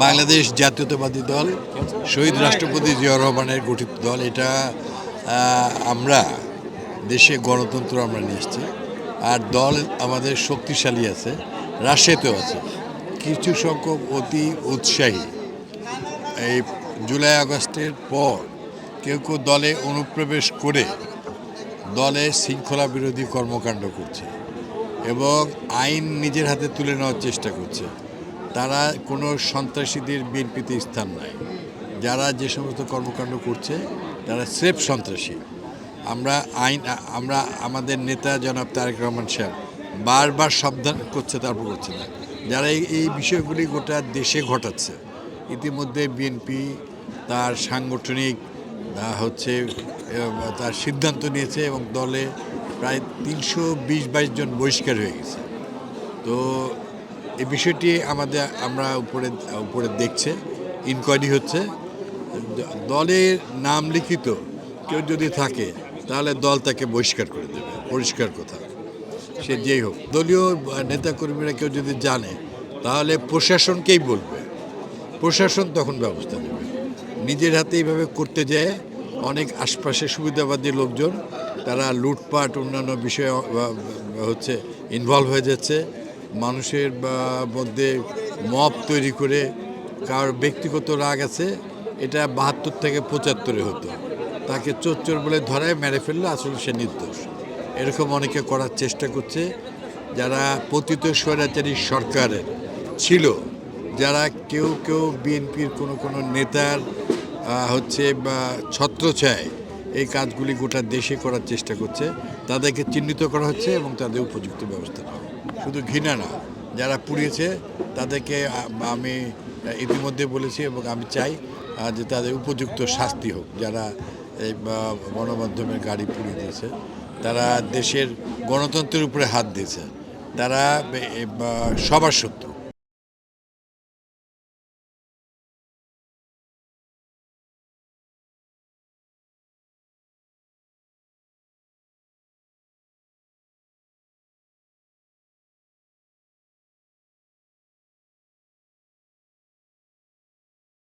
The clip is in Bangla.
বাংলাদেশ জাতীয়তাবাদী দল, শহীদ রাষ্ট্রপতি জিয়া রহমানের গঠিত দল, এটা আমরা দেশে গণতন্ত্র আমরা নিয়ে এসেছি। আর দল আমাদের শক্তিশালী আছে রাজশাহীতেও আছে। কিছু সংখ্যক অতি উৎসাহী। এই জুলাই আগস্টের পর কেউ কেউ দলে অনুপ্রবেশ করে দলে শৃঙ্খলা বিরোধী কর্মকাণ্ড করছে এবং আইন নিজের হাতে তুলে নেওয়ার চেষ্টা করছে। তারা কোনো সন্ত্রাসীদের বিএনপিতে স্থান নাই। যারা যে সমস্ত কর্মকাণ্ড করছে, তারা স্রেফ সন্ত্রাসী। আমরা আইন, আমরা আমাদের নেতা জনাব তারেক রহমান সাহেব বারবার সাবধান করছে, তারপর করছে না। যারা এই বিষয়গুলি গোটা দেশে ঘটাচ্ছে, ইতিমধ্যে বিএনপি তার সাংগঠনিক হচ্ছে তার সিদ্ধান্ত নিয়েছে এবং দলে প্রায় তিনশো বিশ বাইশ জন বহিষ্কার হয়ে গেছে। তো এই বিষয়টি আমাদের, আমরা উপরে উপরে দেখছে ইনকোয়ারি হচ্ছে, দলের নাম লিখিত, কেউ যদি থাকে, তাহলে দল তাকে বহিষ্কার করে দেবে, পরিষ্কার কথা। সে যেই হোক, দলীয় নেতাকর্মীরা কেউ যদি জানে, তাহলে প্রশাসনকেই বলবে। প্রশাসন তখন ব্যবস্থা নেবে। নিজের হাতে এইভাবে করতে যায় অনেক আশপাশে সুবিধাবাদী লোকজন, তারা লুটপাট, অন্যান্য বিষয়ে হচ্ছে ইনভলভ হয়ে যাচ্ছে। মানুষের মধ্যে মব তৈরি করে কার ব্যক্তিগত রাগ আছে, এটা বাহাত্তর থেকে পঁচাত্তরে হতো। তাকে চোর চোর বলে ধরায় মেরে ফেললে, আসলে সে নির্দোষ। এরকম অনেকে করার চেষ্টা করছে, যারা পতিত স্বৈরাচারী সরকারের ছিল, যারা কেউ কেউ বিএনপির কোনো কোনো নেতার হচ্ছে, বা ছত্রছায় এই কাজগুলি গোটা দেশে করার চেষ্টা করছে। তাদেরকে চিহ্নিত করা হচ্ছে এবং তাদের উপযুক্ত ব্যবস্থা নেওয়া শুধু ঘৃণা না, যারা পুড়িয়েছে তাদেরকে আমি ইতিমধ্যে বলেছি এবং আমি চাই যে তাদের উপযুক্ত শাস্তি হোক, যারা এই গণমাধ্যমের গাড়ি পুড়িয়ে দিয়েছে। তারা দেশের গণতন্ত্রের উপরে হাত দিয়েছে। তারা সবার শত্রু।